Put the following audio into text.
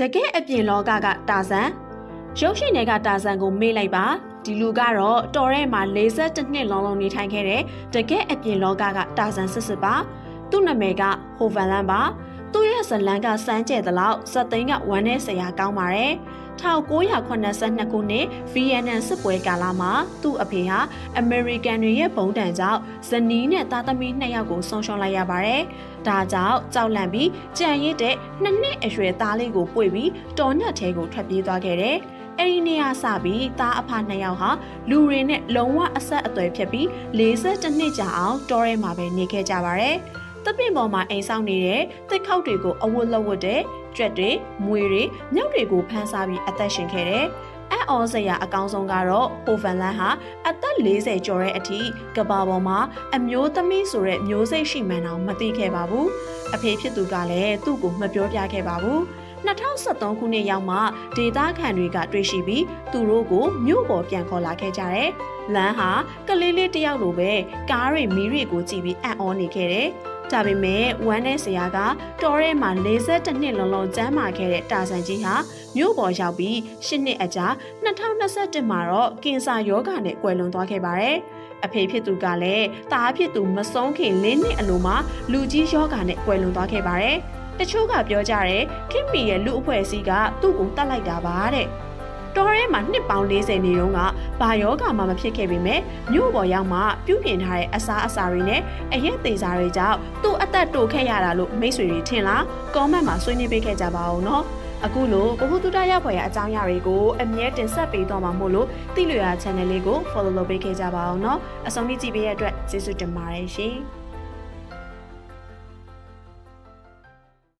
တကယ်အပြင်လောကကတာဆန်ရုပ်ရှင်တွေကတာဆန်ကိုမေ့လိုက်ပါဒီလူကတော့တော်ရဲမှာ42နှစ်လုံးလုံးနေထိုင်ခဲ့တဲ့တကယ်အပြင်လောကကတာဆန်စစ်စစ်ပါသူ့နာမည်ကဟိုဗန်လန်ပါသူ့ရဲ့ ဇလန်ကစမ်းကျဲသလောက်ဇက်သိန်းကဝမ်းနဲ့ဆရာကောင်းပါတယ်1982ခုနှစ် VNN စစ်ပွဲကာလမှာသူ့အဖေဟာအမေရိကန်တွေရဲ့ဘုံတံကြောင့်ဇနီးနဲ့သားသမီးနှစ်ယောက်ကိုဆုံးရှုံးလိုက်ရပါတယ်။ဒါကြောင့်ကြောက်လန့်ပြီးကြံရစ်တဲ့နှစ်နှစ်အရွယ်သားလေးကိုပွေပြီးတော်ညက်ထဲကိုထွက်ပြေးသွားခဲ့တယ်။အဲဒီနေ့ကစပြီးသားအဖနှစ်ယောက်ဟာလူတွေနဲ့လုံးဝအဆက်အသွယ်ဖြစ်ပြီး42နှစ်ကြာအောင်တောထဲမှာပဲနေခဲ့ကြပါတယ်။ တပင်ပေါ်မှာအိမ်ဆောင်နေတဲ့တစ်ခေါက်တွေကိုအဝတ်လက်ဝတ်တဲ့ကြွက်တွေမွေတွေမြောက်တွေကိုဖမ်းစားပြီးအသက်ရှင်ခဲ့တယ်။အံ့ဩစရာအကောင်းဆုံးကတော့ဟိုဗန်လန်ဟာအသက်40ကျော်တဲ့အထိကဘာပေါ်မှာအမျိုးသမီးဆိုတဲ့မျိုးစိတ်ရှိမှန်းတော့မသိခဲ့ပါဘူး။အဖေဖြစ်သူကလည်းသူ့ကိုမပြောပြခဲ့ပါဘူး။2023ခုနှစ်ရောက်မှဒေတာခန်တွေကတွေ့ရှိပြီးသူတို့ကိုမြို့ပေါ်ပြန်ခေါ်လာခဲ့ကြတယ်။လမ်းဟာကလေးလေးတယောက်လိုပဲကားတွေမီးတွေကိုကြည့်ပြီးအံ့ဩနေခဲ့တယ်။ ဒါပေမဲ့ဝမ်းနဲ့ဆရာကတော်ထဲမှာ42နှစ်လုံးလုံးကျမ်းမာခဲ့တဲ့တာဆန်ကြီးဟာမြို့ပေါ်ရောက်ပြီး10နှစ်အကြာ2021မှာတော့ကင်ဆာရောဂါနဲ့ကွယ်လွန်သွားခဲ့ပါတယ်။အဖေဖြစ်သူကလည်းတားဖြစ်သူမဆုံးခင်၄နှစ်အလိုမှာလူကြီးယောဂါနဲ့ကွယ်လွန်သွားခဲ့ပါတယ်။တချို့ကပြောကြတယ်ခင်မီရဲ့လူအဖွဲ့အစည်းကသူ့ကိုတတ်လိုက်တာပါတဲ့။ တော်ထဲမှာနှစ်ပေါင်း40နေတုန်းကဘာယောဂါမှမဖြစ်ခဲ့ပေမဲ့မြို့ပေါ်ရောက်မှပြုပြင်ထားတဲ့အစားအစာတွေနဲ့အရက်သေးစားတွေကြောင့်သူ့အသက်တိုခဲ့ရတာလို့မိတ်ဆွေတွေထင်လားကောမန့်မှာဆွေးနွေးပေးခဲ့ကြပါဦးနော်အခုလိုဘ ഹു တုတရဖွယ်ရအကြောင်းအရာတွေကိုအမြဲတင်ဆက်ပေးတော့မှာမို့လို့တိလွေရာ channel လေးကို follow လုပ်ပေးခဲ့ကြပါအောင်နော်အဆုံးထိကြည့်ပေးရတဲ့အတွက်ကျေးဇူးတင်ပါတယ်ရှင်